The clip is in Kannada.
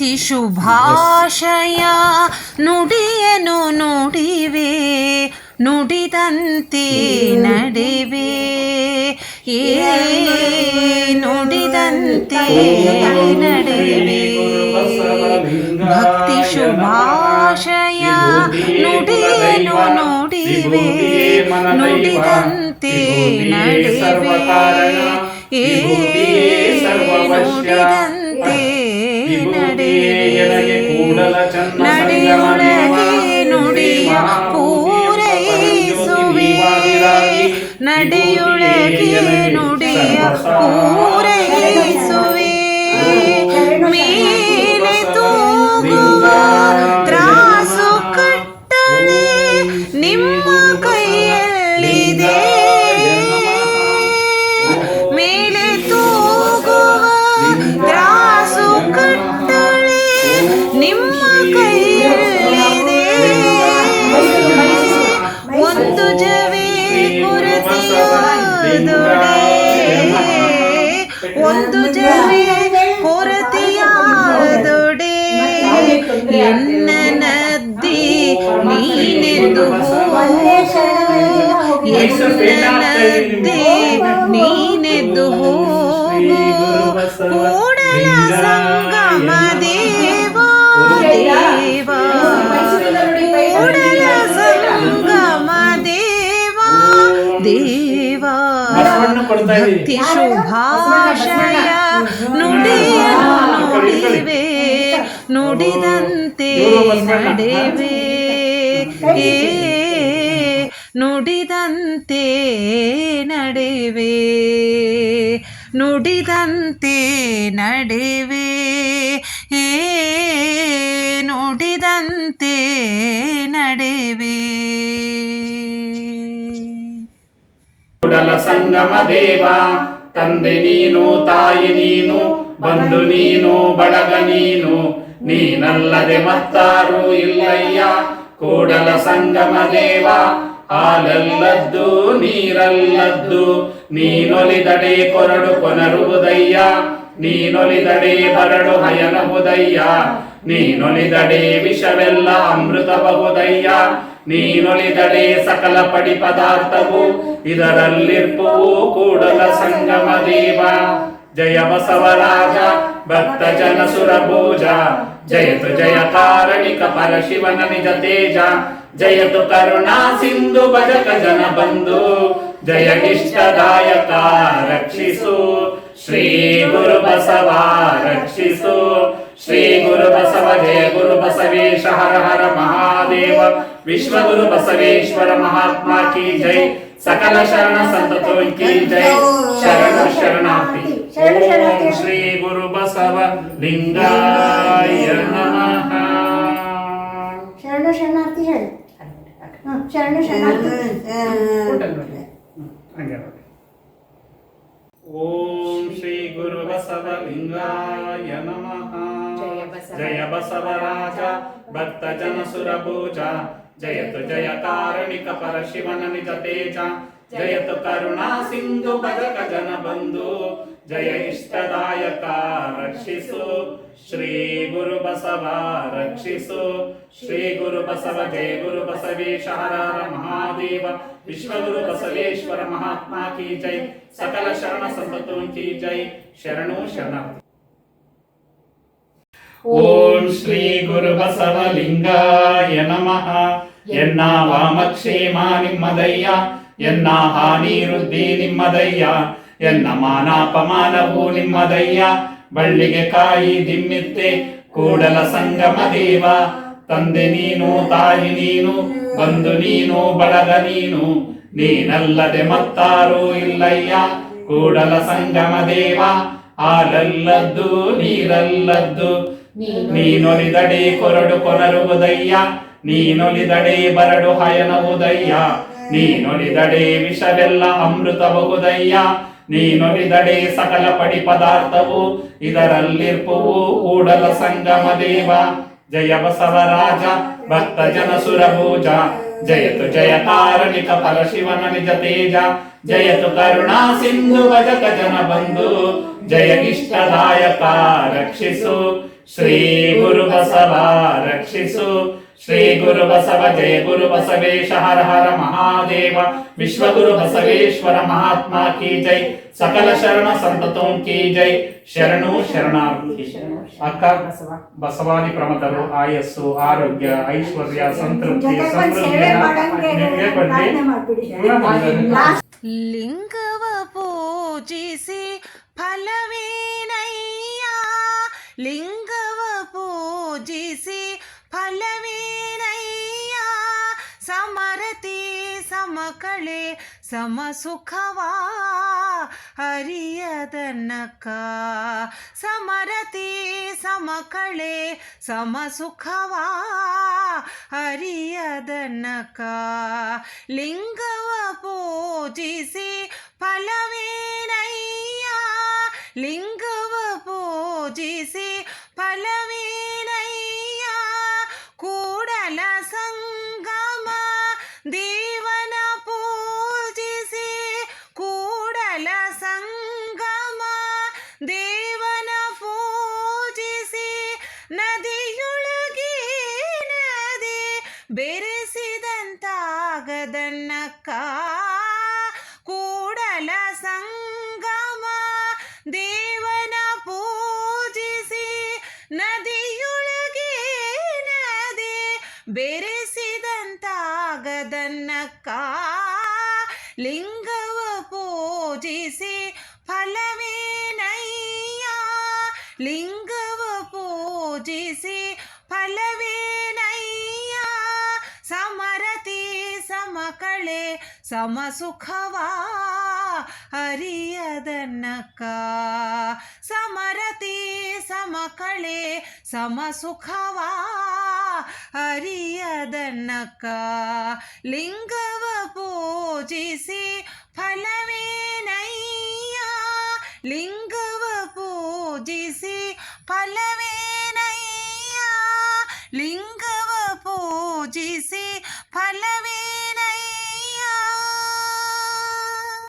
ಭಕ್ತಿ ಶುಭಾಶಯ. ನುಡಿಯನು ನುಡಿವೆ, ನುಡಿದಂತೆ ನಡೆವೆ. ಏ, ನುಡಿದಂತೆ ನಡೆವೆ. ಭಕ್ತಿ ಶುಭಾಶಯ, ನುಡಿಯನು ನುಡಿವೆ, ನುಡಿದಂತೆ ನಡೆವೆ. ಏ, ನುಡಿದಂತೆ ನಡೆಯೊಳಗೆ ನುಡಿಯ ಪೂರೈಸುವೆ ನಡೆಯೊಳಗೆ ನುಡಿಯ ಪೂರೈಸುವೆ ಒಂದು ಜವೆ ಕೊರತೆಯಾದೊಡೆ ಎನ್ನ ನದ್ದಿ ನೀನೆಂದು ಎನ್ನ ನದ್ದಿ ನೀನೆದ್ದು ಹೋಗು ಕೂಡಲ ಸಂಗಮ ದೇವ ದೇವ ಕೂಡಲ ಸಂಗಮ ದೇವ ದೇವ ಭಕ್ತಿ ಶುಭಾಶಯ ನುಡಿಯನು ನುಡಿವೆ ನುಡಿದಂತೆ ನಡೆವೆ. ಏ ನುಡಿದಂತೆ ನಡೆವೆ. ನುಡಿದಂತೆ ನಡೆವೆ. ಕೂಡಲ ಸಂಗಮ ದೇವ. ತಂದೆ ನೀನು, ತಾಯಿ ನೀನು, ಬಂಧು ನೀನು, ಬಳಗ ನೀನು. ನೀನಲ್ಲದೆ ಮತ್ತಾರು ಇಲ್ಲಯ್ಯ. ಕೂಡಲ ಸಂಗಮ ದೇವ. ಹಾಲಲ್ಲದ್ದು, ನೀರಲ್ಲದ್ದು. ನೀನೊಲಿದಡೆ ಕೊರಡು ಕೊನರುವುದಯ್ಯ. ನೀನೊಲಿದಡೆ ಬರಡು ಹಯನಹುದಯ್ಯ ನೀನೊಲಿದಡೆ ವಿಷವೆಲ್ಲ ಅಮೃತಬಹುದಯ್ಯ ನೀನೊಲಿದಡೆ ಸಕಲ ಪಡಿ ಪದಾರ್ಥವು ಇದರಲ್ಲಿರ್ಪುವು ಕೂಡಲ ಸಂಗಮ ದೇವ ಜಯ ಬಸವರಾಜ ಭಕ್ತ ಜನ ಸುರಭೋಜ ಜಯತು ಜಯ ಕಾರಣಿಕ ಪರಶಿವನ ನಿಜ ತೇಜ ಜಯತು ಕರುಣಾ ಸಿಂಧು ಭಜಕ ಜನ ಬಂಧು ಜಯ ಇಷ್ಟದಾಯಕ ರಕ್ಷಿಸು ಶ್ರೀ ಗುರು ಬಸವ ರಕ್ಷಿಸು ಶ್ರೀ ಗುರು ಬಸವ ಜಯ ಗುರು ಬಸವೇಶ ಹರ ಹರ ಮಹಾದೇವ. ವಿಶ್ವ ಗುರು ಬಸವೇಶ್ವರ ಮಹಾತ್ಮ ಕಿ ಜೈ. ಸಕಲ ಶರಣ ಸಂತತೋ ಕಿ ಜೈ. ಶರಣ ಶರಣಾರ್ಥಿ. ಓಂ ಶ್ರೀ ಗುರು ಬಸವ ಲಿಂಗಾಯ ನಮಃ. ಶರಣ ಶರಣಾರ್ಥಿ ಹೇಳಿ. ಹ, ಶರಣ ಶರಣಾರ್ಥಿ. ಓಂ ಶ್ರೀ ಗುರು ಬಸವ ಲಿಂಗಾಯ ನಮಃ. ಜಯ ಬಸವರಾಜ ಭಕ್ತ ಜನ ಸುರಭೋಜ ಜಯತು ಜಯ ಕಾರಣಿಕ ಪರಶಿವನ ನಿಜ ತೇಜ ಜಯತು ಕರುಣಾ ಸಿಂಧು ಭಜಕ ಜನ ಬಂಧು ಜಯ ಇಷ್ಟದಾಯಕ ರಕ್ಷಿಸು ಶ್ರೀ ಗುರು ಬಸವ ರಕ್ಷಿಸು ಶ್ರೀ ಗುರು ಬಸವ ಜಯ ಗುರು ಬಸವೇಶ ಹರ ಹರ ಮಹಾದೇವ ವಿಶ್ವ ಗುರು ಬಸವೇಶ್ವರ ಮಹಾತ್ಮ ಕಿ ಜೈ ಸಕಲ ಶರಣ ಸಂತತೋ ಕಿ ಜೈ ಶರಣು ಶರಣಾರ್ಥಿ ಓಂ ಶ್ರೀ ಗುರು ಬಸವಲಿಂಗಾಯ ನಮಃ. ಎನ್ನ ವಾಮಕ್ಷೇಮ ನಿಮ್ಮದಯ್ಯ, ಎನ್ನ ಹಾನಿ ವೃದ್ಧಿ ನಿಮ್ಮದಯ್ಯ, ಎನ್ನ ಮಾನಾಪಮಾನವು ನಿಮ್ಮದಯ್ಯ. ಬಳ್ಳಿಗೆ ಕಾಯಿ ದಿಮ್ಮಿತ್ತೆ, ಕೂಡಲ ಸಂಗಮ ದೇವ. ತಂದೆ ನೀನು, ತಾಯಿ ನೀನು ಬಂದು ನೀನು, ಬಳಗ ನೀನು. ನೀನಲ್ಲದೆ ಮತ್ತಾರೂ ಇಲ್ಲಯ್ಯ, ಕೂಡಲ ಸಂಗಮ ದೇವ. ಹಾಲಲ್ಲದ್ದು, ನೀರಲ್ಲದ್ದು ನೀನೊಲಿದಡೆ ಕೊರಡು ಕೊನರುವುದಯ್ಯ ನೀನೊಲಿದಡೆ ಬರಡು ಹಯನವುದಯ್ಯ ನೀನೊಲಿದಡೆ ವಿಷವೆಲ್ಲ ಅಮೃತಬಹುದಯ್ಯ ನೀನೊಲಿದಡೆ ಸಕಲ ಪಡಿ ಪದಾರ್ಥವು. ಇದರಲ್ಲಿರ್ಪುವು ಕೂಡಲ ಸಂಗಮ ದೇವ. ಜಯ ಬಸವರಾಜ ಭಕ್ತ ಜನ ಸುರಭೂಜ. ಜಯತು ಜಯ ಕಾರಣಿಕ ಪರಶಿವನ ನಿಜ ತೇಜ. ಜಯತು ಕರುಣಾ ಸಿಂಧು ಭಜಕ ಜನ ಬಂಧು. ಜಯ ಇಷ್ಟದಾಯಕ ರಕ್ಷಿಸು. ಶ್ರೀ ಗುರು ಬಸವ ರಕ್ಷಿಸು. ಶ್ರೀ ಗುರು ಬಸವ ಜಯ ಗುರು ಬಸವೇಶ ಹರ ಹರ ಮಹಾದೇವ. ವಿಶ್ವ ಗುರು ಬಸವೇಶ್ವರ ಮಹಾತ್ಮ ಕಿ ಜೈ. ಸಕಲ ಶರಣ ಸಂತತೋಂ ಕಿ ಜೈ. ಶರಣು ಶರಣಾರ್ಥಿ. ಅಕ್ಕ ಬಸವಾದಿ ಪ್ರಮತರು ಆಯಸ್ಸು ಆರೋಗ್ಯ ಐಶ್ವರ್ಯ ಸಂತೃಪ್ತಿ ಲಿಂಗವ ಪೂಜಿಸಿ ಫಲವೇನಯ್ಯ. ಸಮೃದ್ಧಿಯ ಸಮರತಿ ಸಮಕಳೆ ಸಮಸುಖವಾ ಹರಿಯದನಕ. ಸಮರತಿ ಸಮಕಳೆ ಸಮಸುಖವಾ ಹರಿಯದನಕ. ಲಿಂಗವ ಪೂಜಿಸಿ ಫಲವೇನಯ್ಯ. ಲಿಂಗವ ನದಿಯೊಳಗೆ ನದಿ ಬೆರೆಸಿದಂತಾಗದನ್ನಕ್ಕ ಕೂಡಲ ಸಂಗಮ ದೇವನ ಪೂಜಿಸಿ ನದಿಯೊಳಗೆ ನದಿ ಬೆರೆಸಿದಂತಾಗದನ್ನಕ್ಕ ಲಿಂಗವ ಪೂಜಿಸಿ ಫಲವೇನಯ್ಯ ಲಿಂಗವ ಸಮಸುಖವಾ ಹರಿಯದನಕ. ಸಮರತಿ ಸಮಕಳೆ ಸಮಸುಖವಾ ಹರಿಯದನಕ. ಲಿಂಗವ ಪೂಜಿಸಿ ಫಲವೇನಯ್ಯ. ಲಿಂಗವ ಪೂಜಿಸಿ ಫಲವೇನಯ್ಯ. ಲಿಂಗವ ಪೂಜಿಸಿ ಫಲವೇ